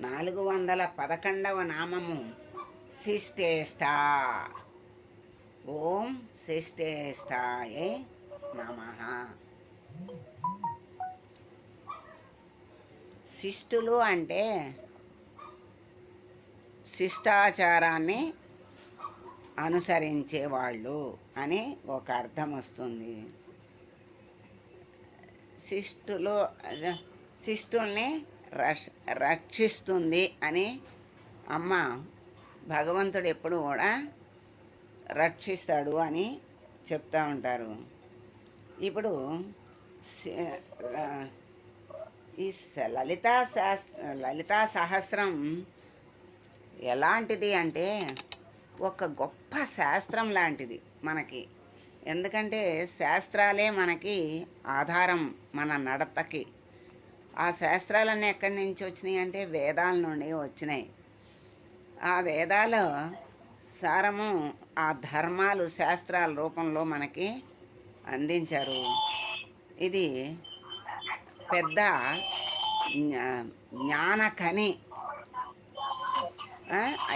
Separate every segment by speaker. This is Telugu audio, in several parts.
Speaker 1: నాలుగు వందల పదకొండవ నామము శిష్టేష్ట. ఓం శిష్టేష్టాయే నమ. శిష్టులు అంటే శిష్టాచారాన్ని అనుసరించేవాళ్ళు అని ఒక అర్థం వస్తుంది. శిష్టులు శిష్టుల్ని రక్షిస్తుంది అని అమ్మ భగవంతుడు ఎప్పుడు కూడా రక్షిస్తాడు అని చెప్తూ ఉంటారు. ఇప్పుడు ఈ లలితా శాస్త్ర లలితా సహస్రం ఎలాంటిది అంటే ఒక గొప్ప శాస్త్రం లాంటిది మనకి. ఎందుకంటే శాస్త్రాలే మనకి ఆధారం మన నడతకి. ఆ శాస్త్రాలన్నీ ఎక్కడి నుంచి వచ్చినాయి అంటే వేదాల నుండి వచ్చినాయి. ఆ వేదాల సారము ఆ ధర్మాలు శాస్త్రాల రూపంలో మనకి అందించారు. ఇది పెద్ద జ్ఞా- జ్ఞానకని.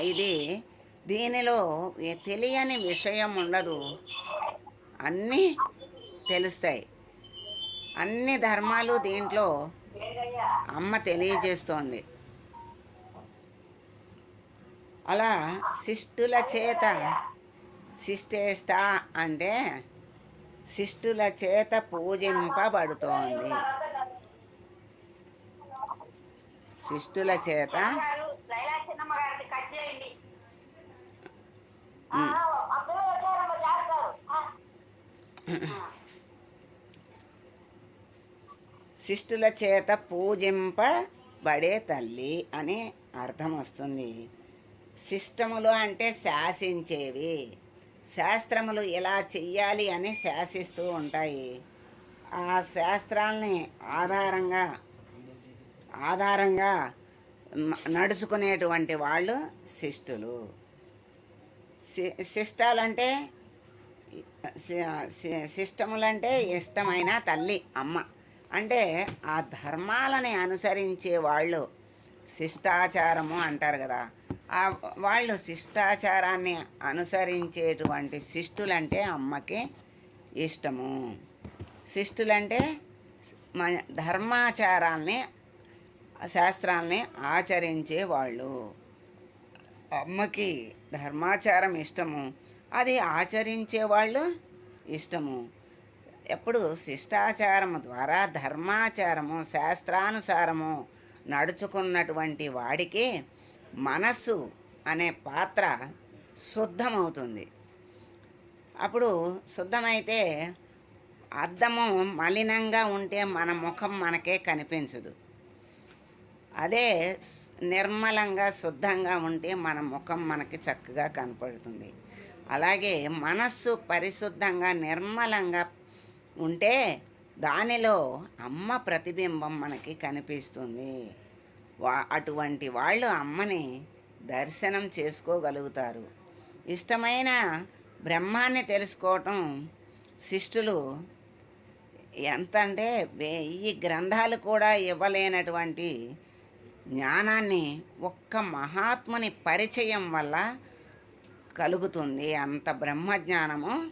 Speaker 1: ఇది దీనిలో తెలియని విషయం ఉండదు. అన్నీ తెలుస్తాయి. అన్ని ధర్మాలు దీంట్లో అమ్మ తెలియజేస్తోంది. అలా శిష్టుల చేత శిష్టేష్ట అంటే శిష్టుల చేత పూజింపబడుతోంది. శిష్టుల చేత
Speaker 2: లైలా చిన్నమ్మ గారిని కట్ చేయండి ఆ, అప్పుడే వచ్చారమ్మ చేస్తారు ఆ.
Speaker 1: శిష్టుల చేత పూజింపబడే తల్లి అని అర్థం వస్తుంది. శిష్టములు అంటే శాసించేవి. శాస్త్రములు ఇలా చెయ్యాలి అని శాసిస్తూ ఉంటాయి. ఆ శాస్త్రాలని ఆధారంగా ఆధారంగా నడుచుకునేటువంటి వాళ్ళు శిష్టులు. శి- శిష్టాలంటే శి- శిష్టములంటే ఇష్టమైన తల్లి అమ్మ. అంటే ఆ ధర్మాలని అనుసరించే వాళ్ళు శిష్టాచారము అంటారు కదా. ఆ వాళ్ళు శిష్టాచారాన్ని అనుసరించేటువంటి శిష్టులంటే అమ్మకి ఇష్టము. శిష్టులంటే మన ధర్మాచారాల్ని శాస్త్రాల్ని ఆచరించే వాళ్ళు. అమ్మకి ధర్మాచారం ఇష్టము. అది ఆచరించే వాళ్ళు ఇష్టము. ఎప్పుడు శిష్టాచారము ద్వారా ధర్మాచారము శాస్త్రానుసారము నడుచుకున్నటువంటి వాడికి మనస్సు అనే పాత్ర శుద్ధమవుతుంది. అప్పుడు శుద్ధమైతే అద్దము మలినంగా ఉంటే మన ముఖం మనకే కనిపించదు. అదే నిర్మలంగా శుద్ధంగా ఉంటే మన ముఖం మనకి చక్కగా కనపడుతుంది. అలాగే మనస్సు పరిశుద్ధంగా నిర్మలంగా ఉంటే దానిలో అమ్మ ప్రతిబింబం మనకి కనిపిస్తుంది. వా అటువంటి వాళ్ళు అమ్మని దర్శనం చేసుకోగలుగుతారు. ఇష్టమైన బ్రహ్మాన్ని తెలుసుకోవటం శిష్టులు ఎంత అంటే వెయ్యి గ్రంథాలు కూడా ఇవ్వలేనటువంటి జ్ఞానాన్ని ఒక్క మహాత్ముని పరిచయం వల్ల కలుగుతుంది. అంత బ్రహ్మజ్ఞానము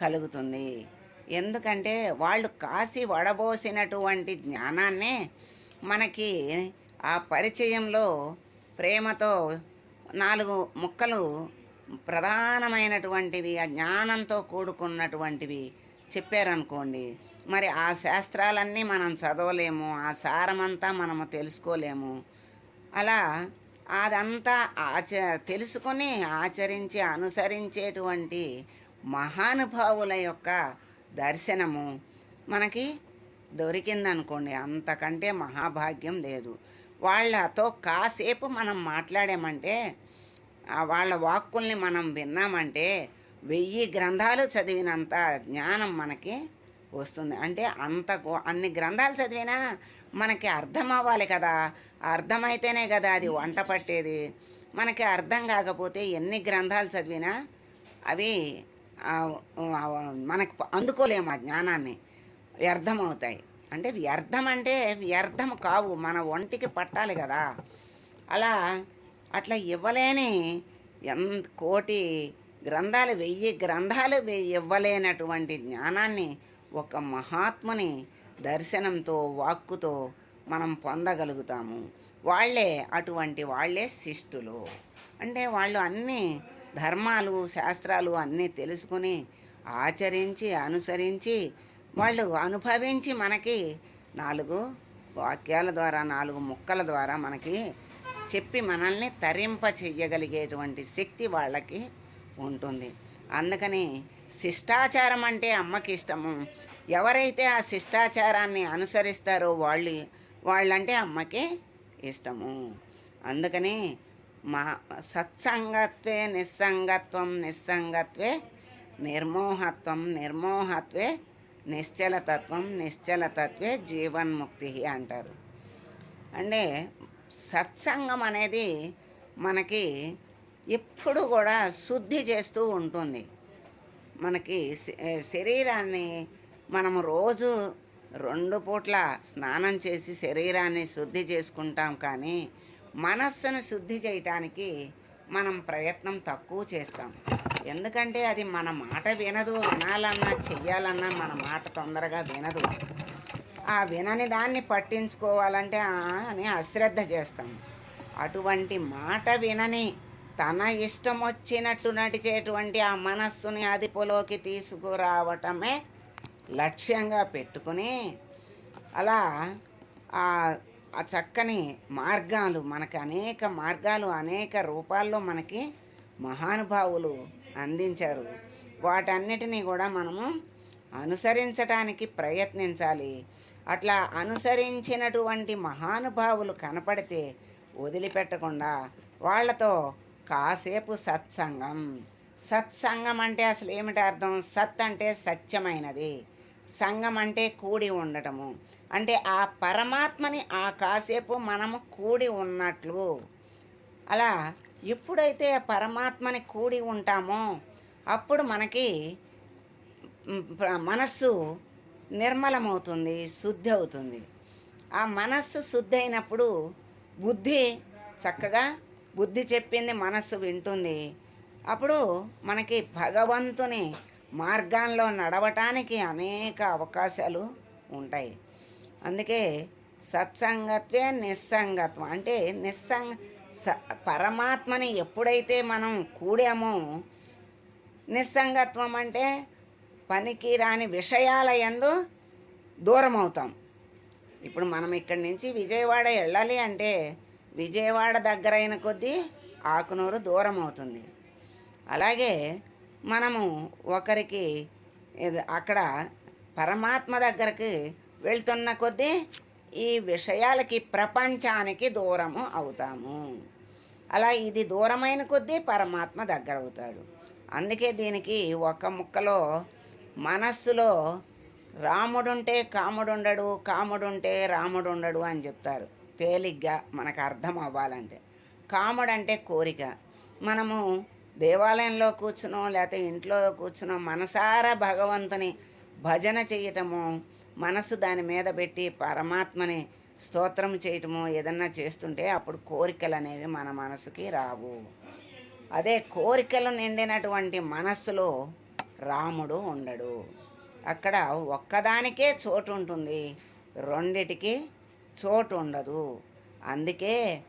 Speaker 1: కలుగుతుంది. ఎందుకంటే వాళ్ళు కాసి వడబోసినటువంటి జ్ఞానాన్నే మనకి ఆ పరిచయంలో ప్రేమతో నాలుగు ముక్కలు ప్రధానమైనటువంటివి ఆ జ్ఞానంతో కూడుకున్నటువంటివి చెప్పారనుకోండి మరి ఆ శాస్త్రాలన్నీ మనం చదవలేము ఆ సారమంతా మనము తెలుసుకోలేము. అలా అదంతా ఆచ తెలుసుకొని ఆచరించి అనుసరించేటువంటి మహానుభావుల యొక్క దర్శనము. మనకి దొరికిందనుకోండి అంతకంటే మహాభాగ్యం లేదు. వాళ్ళతో కాసేపు మనం మాట్లాడామంటే వాళ్ళ వాక్కుల్ని మనం విన్నామంటే వెయ్యి గ్రంథాలు చదివినంత జ్ఞానం మనకి వస్తుంది. అంటే అంత అన్ని గ్రంథాలు చదివినా మనకి అర్థం అవ్వాలి కదా. అర్థమైతేనే కదా అది వంట పట్టేది. మనకి అర్థం కాకపోతే ఎన్ని గ్రంథాలు చదివినా అవి మనకు అందుకోలేము ఆ జ్ఞానాన్ని. వ్యర్థమవుతాయి. అంటే వ్యర్థం అంటే వ్యర్థం కావు. మన ఒంటికి పట్టాలి కదా. అలా అట్లా ఇవ్వలేని ఎంత కోటి గ్రంథాలు వెయ్యి గ్రంథాలు ఇవ్వలేనటువంటి జ్ఞానాన్ని ఒక మహాత్ముని దర్శనంతో వాక్కుతో మనం పొందగలుగుతాము. వాళ్ళే అటువంటి వాళ్ళే శిష్టులు. అంటే వాళ్ళు అన్నీ ధర్మాలు శాస్త్రాలు అన్నీ తెలుసుకుని ఆచరించి అనుసరించి వాళ్ళు అనుభవించి మనకి నాలుగు వాక్యాల ద్వారా నాలుగు ముక్కల ద్వారా మనకి చెప్పి మనల్ని తరింప చెయ్యగలిగేటువంటి శక్తి వాళ్ళకి ఉంటుంది. అందుకని శిష్టాచారం అంటే అమ్మకి ఇష్టము. ఎవరైతే ఆ శిష్టాచారాన్ని అనుసరిస్తారో వాళ్ళు వాళ్ళంటే అమ్మకి ఇష్టము. అందుకని మా సత్సంగత్వే నిస్సంగత్వం నిస్సంగత్వే నిర్మోహత్వం నిర్మోహత్వే నిశ్చలతత్వం నిశ్చలతత్వే జీవన్ముక్తి అంటారు. అంటే సత్సంగం అనేది మనకి ఎప్పుడు కూడా శుద్ధి చేస్తూ ఉంటుంది. మనకి శరీరాన్ని మనం రోజు రెండు పూట్ల స్నానం చేసి శరీరాన్ని శుద్ధి చేసుకుంటాం కానీ మనస్సును శుద్ధి చేయటానికి మనం ప్రయత్నం తక్కువ చేస్తాం. ఎందుకంటే అది మన మాట వినదు వినాలన్నా చెయ్యాలన్నా మన మాట తొందరగా వినదు. ఆ వినని దాన్ని పట్టించుకోవాలంటే అని అశ్రద్ధ చేస్తాం. అటువంటి మాట వినని తన ఇష్టం వచ్చినట్టు నడిచేటువంటి ఆ మనస్సుని అదుపులోకి తీసుకురావటమే లక్ష్యంగా పెట్టుకుని అలా ఆ చక్కని మార్గాలు మనకు అనేక మార్గాలు అనేక రూపాల్లో మనకి మహానుభావులు అందించారు. వాటన్నిటినీ కూడా మనము అనుసరించటానికి ప్రయత్నించాలి. అట్లా అనుసరించినటువంటి మహానుభావులు కనపడితే వదిలిపెట్టకుండా వాళ్ళతో కాసేపు సత్సంగం. సత్సంగం అంటే అసలు ఏమిటి అర్థం? సత్ అంటే సత్యమైనది. సంగం అంటే కూడి ఉండటము. అంటే ఆ పరమాత్మని ఆ కాసేపు మనము కూడి ఉన్నట్లు. అలా ఎప్పుడైతే ఆ పరమాత్మని కూడి ఉంటామో అప్పుడు మనకి మనస్సు నిర్మలమవుతుంది శుద్ధి అవుతుంది ఆ మనస్సు శుద్ధి అయినప్పుడు బుద్ధి చక్కగా బుద్ధి చెప్పింది మనస్సు వింటుంది. అప్పుడు మనకి భగవంతుని మార్గాల్లో నడవటానికి అనేక అవకాశాలు ఉంటాయి. అందుకే సత్సంగత్వే నిస్సంగత్వం. అంటే నిస్సంగ స పరమాత్మని ఎప్పుడైతే మనం కూడామో నిస్సంగత్వం అంటే పనికి రాని విషయాల ఎందు దూరం అవుతాం ఇప్పుడు మనం ఇక్కడి నుంచి విజయవాడ వెళ్ళాలి అంటే విజయవాడ దగ్గరైన కొద్దీ ఆకునూరు దూరం అవుతుంది అలాగే మనము ఒకరికి అక్కడ పరమాత్మ దగ్గరికి వెళ్తున్న కొద్దీ ఈ విషయాలకి ప్రపంచానికి దూరము అవుతాము. అలా ఇది దూరమైన కొద్దీ పరమాత్మ దగ్గర అవుతాడు. అందుకే దీనికి ఒక ముక్కలో మనస్సులో రాముడుంటే కాముడుండడు కాముడుంటే రాముడు ఉండడు అని చెప్తారు. తేలిగ్గా మనకు అర్థం అవ్వాలంటే. కాముడంటే కోరిక. మనము దేవాలయంలో కూర్చునో లేకపోతే ఇంట్లో కూర్చునో మనసారా భగవంతుని భజన చేయటము మనసు దాని మీద పెట్టి పరమాత్మని స్తోత్రం చేయటము ఏదన్నా చేస్తుంటే అప్పుడు కోరికలు అనేవి మన మనసుకి రావు. అదే కోరికలు నిండినటువంటి మనస్సులో రాముడు ఉండడు. అక్కడ ఒక్కదానికే చోటు ఉంటుంది. రెండిటికి చోటు ఉండదు. అందుకే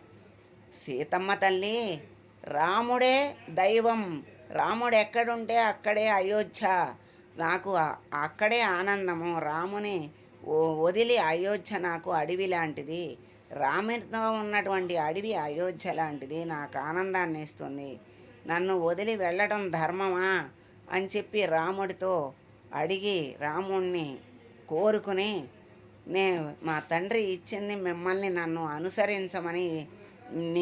Speaker 1: సీతమ్మ తల్లి రాముడే దైవం. రాముడు ఎక్కడుంటే అక్కడే అయోధ్య. నాకు అక్కడే ఆనందము. రాముని వదిలి అయోధ్య నాకు అడవి లాంటిది. రామునితో ఉన్నటువంటి అడవి అయోధ్య లాంటిది. నాకు ఆనందాన్ని ఇస్తుంది. నన్ను వదిలి వెళ్ళడం ధర్మమా? అని చెప్పి రాముడితో అడిగి రాముణ్ణి కోరుకుని నే మా తండ్రి ఇచ్చింది మిమ్మల్ని నన్ను అనుసరించమని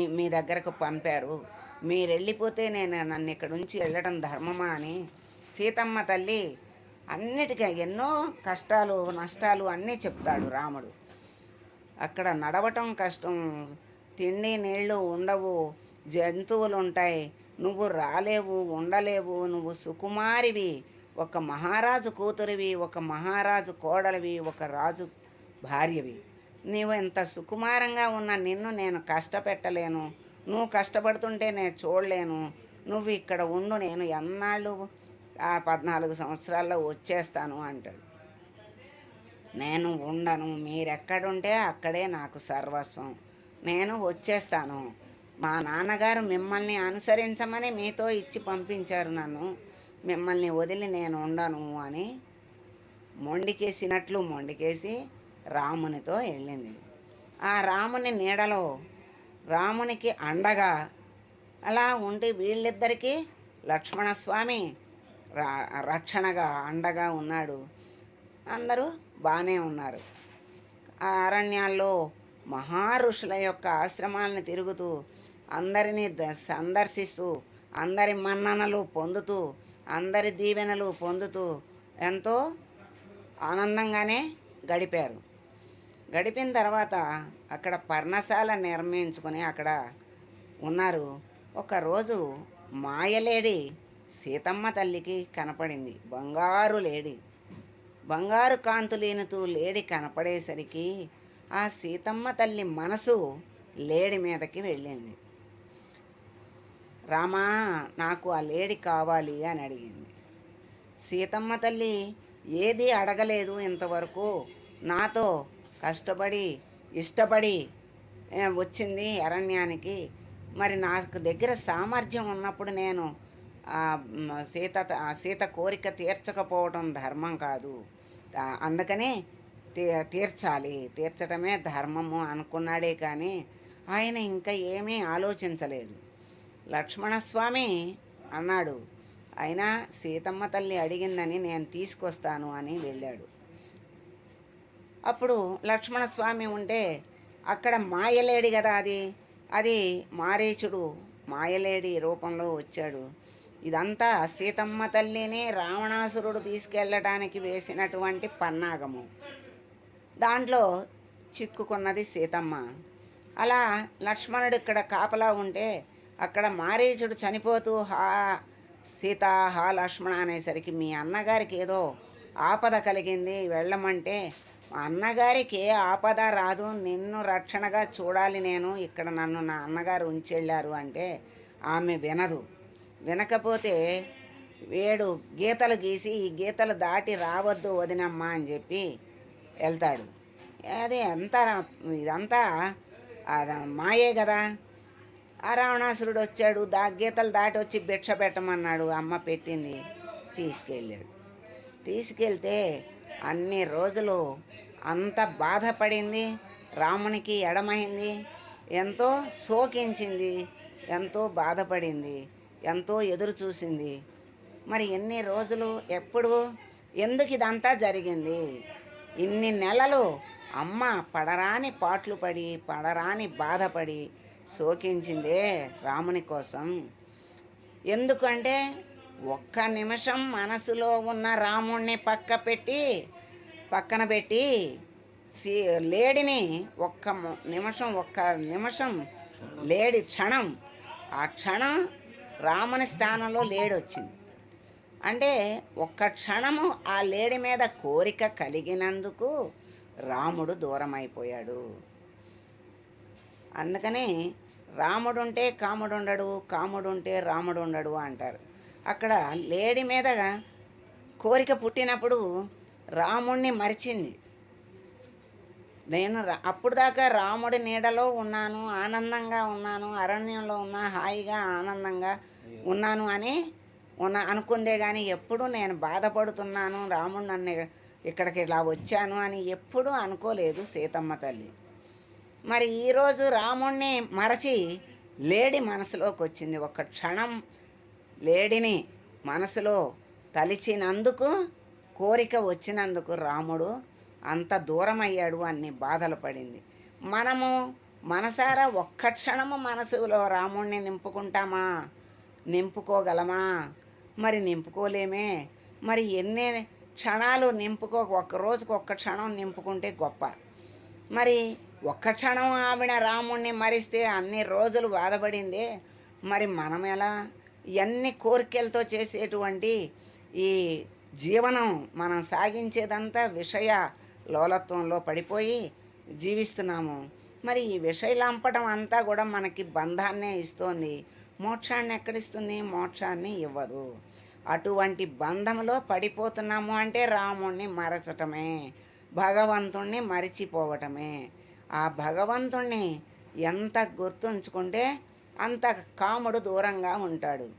Speaker 1: మీ దగ్గరకు పంపారు. మీరు వెళ్ళిపోతే నేను నన్ను ఇక్కడ నుంచి వెళ్ళడం ధర్మమా అని. సీతమ్మ తల్లి అన్నిటికీ ఎన్నో కష్టాలు నష్టాలు అన్నీ చెప్తాడు రాముడు. అక్కడ నడవటం కష్టం. తిండి నీళ్ళు ఉండవు. జంతువులు ఉంటాయి నువ్వు రాలేవు ఉండలేవు. నువ్వు సుకుమారివి. ఒక మహారాజు కూతురివి ఒక మహారాజు కోడలివి ఒక రాజు భార్యవి. నీవు ఇంత సుకుమారంగా ఉన్న నిన్ను నేను కష్టపెట్టలేను. నువ్వు కష్టపడుతుంటే నేను చూడలేను. నువ్వు ఇక్కడ ఉండు నేను ఎన్నాళ్ళు ఆ పద్నాలుగు సంవత్సరాల్లో వచ్చేస్తాను అంటాడు. నేను ఉండను మీరెక్కడుంటే అక్కడే నాకు సర్వస్వం. నేను వచ్చేస్తాను. మా నాన్నగారు మిమ్మల్ని అనుసరించమని మీతో ఇచ్చి పంపించారు నన్ను. మిమ్మల్ని వదిలి నేను ఉండను అని మొండికేసినట్లు మొండికేసి రామునితో వెళ్ళింది. ఆ రాముని నీడలో రామునికి అండగా. అలా ఉండి వీళ్ళిద్దరికీ లక్ష్మణస్వామి రా రక్షణగా అండగా ఉన్నాడు. అందరూ బాగానే ఉన్నారు. ఆ అరణ్యాల్లో మహారుషుల యొక్క ఆశ్రమాలను తిరుగుతూ అందరినీ ద- సందర్శిస్తూ అందరి మన్ననలు పొందుతూ అందరి దీవెనలు పొందుతూ ఎంతో ఆనందంగానే గడిపారు. గడిపిన తర్వాత అక్కడ పర్ణశాల నిర్మించుకొని అక్కడ ఉన్నారు. ఒకరోజు మాయలేడి సీతమ్మ తల్లికి కనపడింది. బంగారు లేడి. బంగారు కాంతు లేనితూ లేడి కనపడేసరికి ఆ సీతమ్మ తల్లి మనసు లేడి మీదకి వెళ్ళింది. రామా నాకు ఆ లేడి కావాలి అని అడిగింది. సీతమ్మ తల్లి ఏది అడగలేదు ఇంతవరకు. నాతో కష్టపడి ఇష్టపడి వచ్చింది అరణ్యానికి. మరి నాకు దగ్గర సామర్థ్యం ఉన్నప్పుడు నేను సీత సీత కోరిక తీర్చకపోవడం ధర్మం కాదు. అందుకనే తీ తీర్చాలి. తీర్చడమే ధర్మము అనుకున్నాడే కానీ ఆయన ఇంకా ఏమీ ఆలోచించలేదు. లక్ష్మణస్వామి అన్నాడు అయినా సీతమ్మ తల్లి అడిగిందని నేను తీసుకొస్తాను అని వెళ్ళాడు. అప్పుడు లక్ష్మణస్వామి ఉంటే అక్కడ మాయలేడి కదా అది. అది మారేచుడు మాయలేడి రూపంలో వచ్చాడు. ఇదంతా సీతమ్మ తల్లిని రావణాసురుడు తీసుకెళ్ళడానికి వేసినటువంటి పన్నాగము. దాంట్లో చిక్కుకున్నది సీతమ్మ. అలా లక్ష్మణుడు ఇక్కడ కాపలా ఉంటే అక్కడ మారీచుడు చనిపోతూ హా సీత హా లక్ష్మణ అనేసరికి మీ అన్నగారికి ఏదో ఆపద కలిగింది వెళ్ళమంటే అన్నగారికి ఆపద రాదు నిన్ను రక్షణగా చూడాలి నేను. ఇక్కడ నన్ను నా అన్నగారు ఉంచెళ్ళారు అంటే ఆమె వినదు. వినకపోతే వేడు గీతలు గీసి ఈ గీతలు దాటి రావద్దు వదినమ్మా అని చెప్పి వెళ్తాడు. అది అంతా ఇదంతా అది మాయే కదా. ఆ రావణాసురుడు వచ్చాడు దా గీతలు దాటి వచ్చి భిక్ష పెట్టమన్నాడు. అమ్మ పెట్టింది తీసుకెళ్ళాడు. తీసుకెళ్తే అన్ని రోజులు అంత బాధపడింది రామునికి ఎడమైంది ఎంతో శోకించింది ఎంతో బాధపడింది ఎంతో ఎదురు చూసింది. మరి ఎన్ని రోజులు ఎప్పుడు ఎందుకు ఇదంతా జరిగింది? ఇన్ని నెలలు అమ్మ పడరాని పాట్లు పడి పడరాని బాధపడి శోకించిందే రాముని కోసం. ఎందుకంటే ఒక్క నిమిషం మనసులో ఉన్న రాముణ్ణి పక్క పెట్టి పక్కన పెట్టి సీ లేడిని ఒక్క నిమిషం ఒక్క నిమిషం లేడి క్షణం. ఆ క్షణం రాముని స్థానంలో లేడి వచ్చింది అంటే ఒక్క క్షణము ఆ లేడి మీద కోరిక కలిగినందుకు రాముడు దూరం అయిపోయాడు అందుకని రాముడుంటే కాముడు ఉండడు కాముడు ఉంటే రాముడు ఉండడు అంటారు. అక్కడ లేడి మీద కోరిక పుట్టినప్పుడు రాముణ్ణి మరిచింది. నేను అప్పుడు దాకా రాముడి నీడలో ఉన్నాను ఆనందంగా ఉన్నాను అరణ్యంలో ఉన్నా హాయిగా ఆనందంగా ఉన్నాను అని ఉన్న అనుకుందే కానీ ఎప్పుడు నేను బాధపడుతున్నాను రాముడు నన్ను ఇక్కడికి ఇలా వచ్చాను అని ఎప్పుడూ అనుకోలేదు సీతమ్మ తల్లి. మరి ఈరోజు రాముణ్ణి మరచి లేడి మనసులోకి వచ్చింది. ఒక క్షణం లేడిని మనసులో తలిచినందుకు కోరిక వచ్చినందుకు రాముడు అంత దూరం అయ్యాడు అన్ని బాధలు పడింది. మనము మనసారా ఒక్క క్షణము మనసులో రాముణ్ణి నింపుకుంటామా? నింపుకోగలమా? మరి నింపుకోలేమే. మరి ఎన్ని క్షణాలు నింపుకో ఒక్క రోజుకు ఒక్క క్షణం నింపుకుంటే గొప్ప. మరి ఒక్క క్షణం ఆవిడ రాముణ్ణి మరిస్తే అన్ని రోజులు బాధపడింది. మరి మనం ఎలా ఎన్ని కోరికలతో చేసేటువంటి ఈ జీవనం మనం సాగించేదంతా విషయ లోలత్వంలో పడిపోయి జీవిస్తున్నాము. మరి ఈ విషయలంపటం అంతా కూడా మనకి బంధాన్నే ఇస్తోంది. మోక్షాన్ని ఎక్కడిస్తుంది? మోక్షాన్ని ఇవ్వదు. అటువంటి బంధంలో పడిపోతున్నాము అంటే రాముణ్ణి మరచటమే భగవంతుణ్ణి మరిచిపోవటమే. ఆ భగవంతుణ్ణి ఎంత గుర్తుంచుకుంటే అంత కాముడు దూరంగా ఉంటాడు.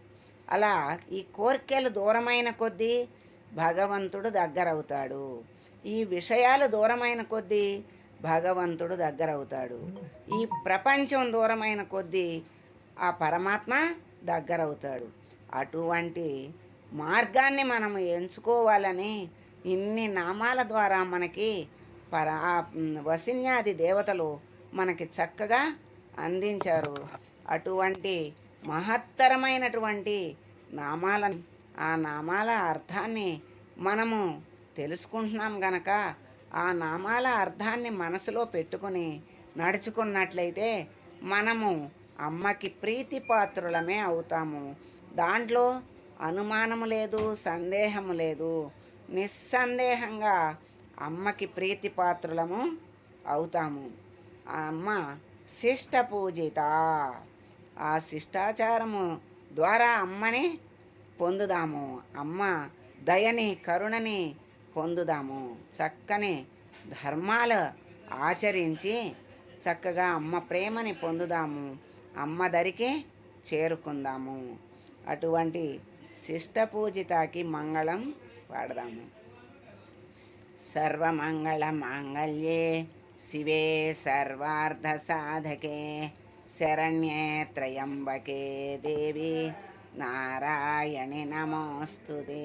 Speaker 1: అలా ఈ కోరికలు దూరమైన కొద్దీ భగవంతుడు దగ్గరవుతాడు. ఈ విషయాలు దూరమైన కొద్దీ భగవంతుడు దగ్గరవుతాడు. ఈ ప్రపంచం దూరమైన కొద్దీ ఆ పరమాత్మ దగ్గరవుతాడు. అటువంటి మార్గాన్ని మనం ఎంచుకోవాలని ఇన్ని నామాల ద్వారా మనకి పర వసిన్యాది దేవతలు మనకి చక్కగా అందించారు. అటువంటి మహత్తరమైనటువంటి నామాలను ఆ నామాల అర్థాన్ని మనము తెలుసుకుంటున్నాం గనక ఆ నామాల అర్థాన్ని మనసులో పెట్టుకుని నడుచుకున్నట్లయితే మనము అమ్మకి ప్రీతిపాత్రులమే అవుతాము. దాంట్లో అనుమానము లేదు సందేహము లేదు. నిస్సందేహంగా అమ్మకి ప్రీతిపాత్రులము అవుతాము. ఆ అమ్మ శిష్ట పూజిత ఆ శిష్టాచారము ద్వారా అమ్మని పొందుదాము. అమ్మ దయని కరుణని పొందుదాము. చక్కని ధర్మాలు ఆచరించి చక్కగా అమ్మ ప్రేమని పొందుదాము. అమ్మ దరికి చేరుకుందాము. అటువంటి శిష్ట పూజితాకి మంగళం పాడదాము సర్వమంగళ మాంగళ్యే శివే సర్వార్థ సాధకే. శరణ్యే త్రయంబకే దేవి. నారాయణి నమోస్తుదే